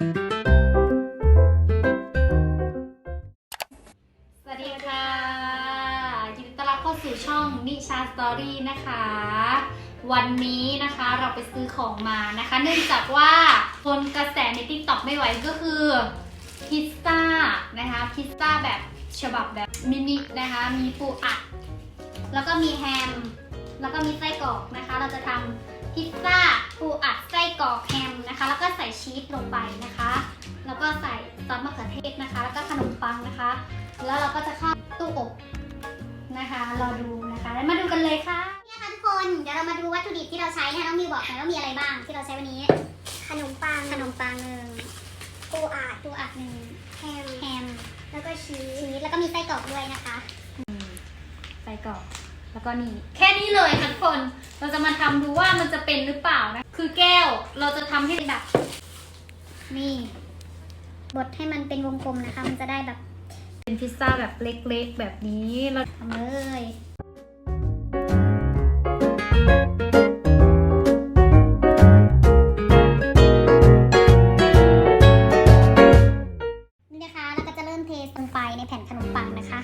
สวัสดีค่ะ ยินดีต้อนรับเข้าสู่ช่องนิชาสตอรี่นะคะ วันนี้นะคะเราไปซื้อของมานะคะ เนื่องจากว่าทนกระแสใน t ิ k t o k ไม่ไหวก็คือพิซซ่านะคะพิซซ่าแบบฉบับแบบมินินะคะ มีปูอัด แล้วก็มีแฮม แล้วก็มีไส้กรอกนะคะ เราจะทำพิซซ่า ชีสลงไปนะคะ แล้วก็ใส่ซอสมะเขือเทศนะคะ แล้วก็ขนมปังนะคะ แล้วเราก็จะเข้าตู้อบนะคะ รอดูนะคะ แล้วมาดูกันเลยค่ะ เนี่ยค่ะทุกคน เดี๋ยวเรามาดูวัตถุดิบที่เราใช้นะคะน้องมิวบอกหน่อยว่ามีอะไรบ้างที่เราใช้วันนี้ ขนมปังขนมปังหนึ่งปูอัดปูอัดหนึ่งแฮมแฮม แล้วก็ชีส ชีส แล้วก็มีไส้กรอกด้วยนะคะใส่กรอก แล้วก็นี่ แค่นี้เลยค่ะทุกคน เราจะมาทำดูว่ามันจะเป็นหรือเปล่านะ คือแก้ว เราจะทำให้แบบ นี่บดให้มันเป็นวงกลมนะคะ มันจะได้แบบเป็นพิซซ่าแบบเล็กๆ แบบนี้เราทำเลยนี่นะคะแล้วก็จะเริ่มเทลงไปในแผ่นขนมปังนะคะ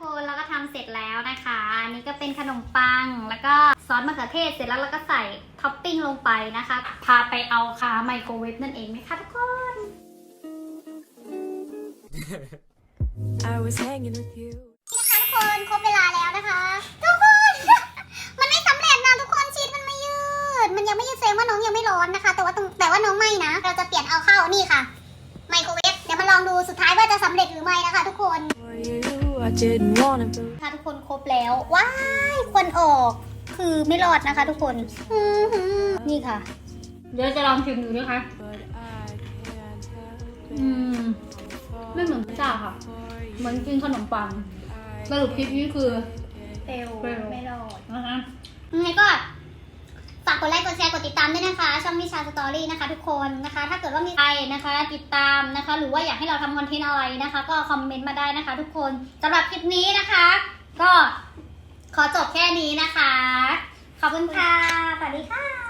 คะทุกคนเราก็ทำเสร็จแล้วนะคะอันนี้ก็เป็นขนมปังแล้วก็ซอสมะเขือเทศเสร็จแล้วเราก็ใส่ท็อปปิ้งลงไปนะคะ พาไปเอาคาไมโครเวฟนั่นเองนะคะทุกคน I was hanging with you. นะคะทุกคนครบเวลาแล้วนะคะ ค่ะทุกคนครบแล้วว้ายควันออกคือไม่รอดนะคะทุกคนอื้อหือนี่ค่ะ เดี๋ยวจะลองชิมดูนะคะ But I can't help อื it. มไม่เหมือนพิซซ่าค่ะ For เหมือนกินขนมปัง สรุปคลิปนี้คือเฟลเฟลไม่รอด นะคะ ยังไงก็ฝากกดไลค์ กดแชร์ กดติดตามด้วยนะคะ ช่องนิชาสตอรี่นะคะ ทุกคนนะคะ ถ้าเกิดว่ามีใครนะคะ ติดตามนะคะ หรือว่าอยากให้เราทำคอนเทนต์อะไรนะคะ ก็คอมเมนต์มาได้นะคะ ทุกคนสำหรับคลิปนี้นะคะ ก็ขอจบแค่นี้นะคะ ขอบคุณค่ะสวัสดีค่ะ